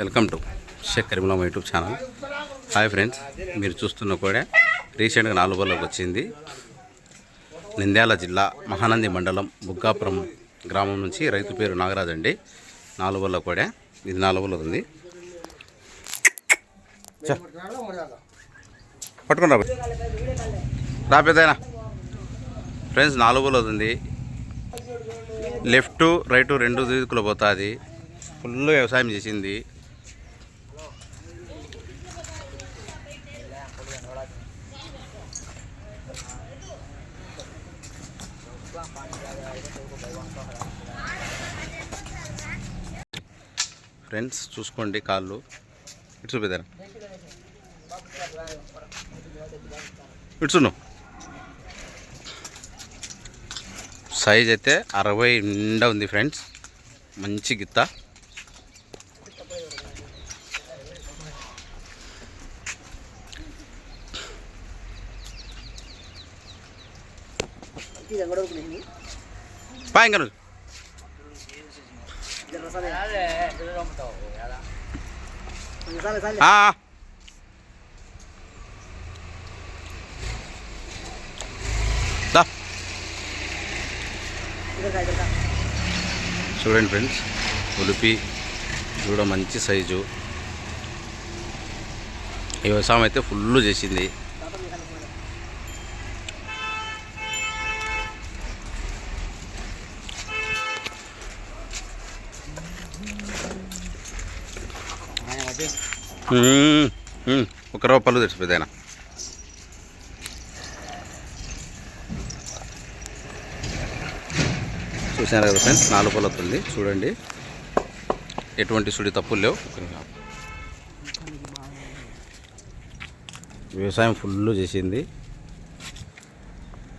Welcome to Sheikh కరీంలం YouTube channel. Hi friends మీరు చూస్తున్న కూడా రీసెంట్గా నాలుగు వచ్చింది. నింద్యాల జిల్లా మహానంది మండలం బుగ్గాపురం గ్రామం నుంచి రైతు పేరు నాగరాజ్ అండి. నాలుగు వల్ల కూడా ఇది నాలుగు ఉంది. చ. పట్టుకుని రా. రా పెద్దయినా. ఫ్రెండ్స్ నాలుగు ఉంది. లెఫ్ట్ రైట్ రెండు దిక్కులు పోతుంది. ఫుల్ వ్యవసాయం చేసింది. ఫ్రెండ్స్ చూసుకోండి కాళ్ళు. ఇటు చూపిద్దాను ఇట్సును సైజ్ అయితే అరవై నిండా ఉంది ఫ్రెండ్స్. మంచి గిత్త. పా ఇంకా నువ్వు. దా చూడండి ఫ్రెండ్స్ ఉలిపి చూడ మంచి సైజు. ఈ వ్యవసాయం అయితే ఫుల్ చేసింది. ఒక రవ్వ పళ్ళు తెచ్చిపోయినా చూసారు కదా ఫ్రెండ్స్ నాలుగు పళ్ళు వస్తుంది చూడండి. ఎటువంటి సుడి తప్పులు లేవు. వ్యవసాయం ఫుల్ చేసింది.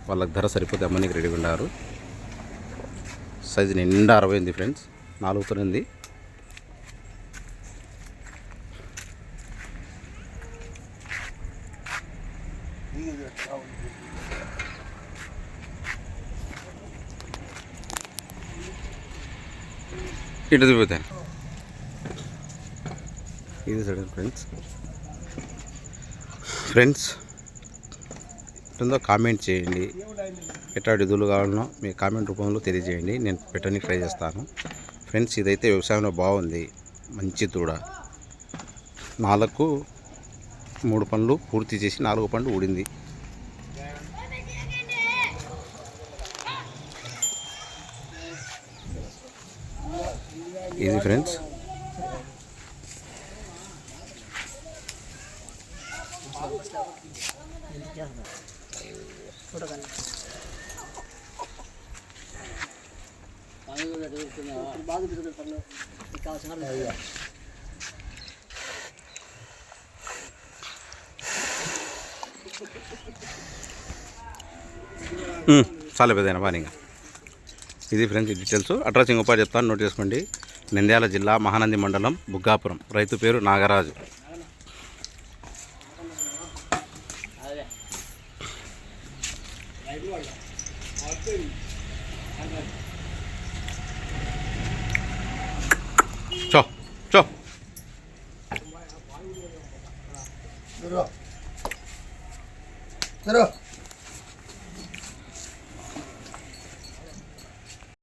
వాళ్ళకి ధర సరిపోతే అమ్మనికి రెడీగా ఉన్నారు. సైజు నిండా అరవై ఉంది ఫ్రెండ్స్. నాలుగుతో ఉంది ఇటు తిప్పుతాను ఇది చూడండి ఫ్రెండ్స్. ఫ్రెండ్స్ ఉందో కామెంట్ చేయండి. ఎట్లాంటి ఇదులు కావాలనో మీ కామెంట్ రూపంలో తెలియజేయండి. నేను పెట్టడానికి ట్రై చేస్తాను. ఫ్రెండ్స్ ఇదైతే వ్యవసాయంలో బాగుంది. మంచి దూడ నాలుగు మూడు పనులు పూర్తి చేసి నాలుగు పనులు ఊడింది. ఇది ఫ్రెండ్స్. ఉమ్, చాలా పెద్దయినా పని ఇంకా. ఇది ఫ్రెండ్స్ డీటెయిల్స్ అడ్రస్ ఇంకోపాటు చెప్తాను నోట్ చేసుకోండి. నంద్యాల జిల్లా మహానంది మండలం బుగ్గాపురం. రైతు పేరు నాగరాజు. చో ચલો. ચલો.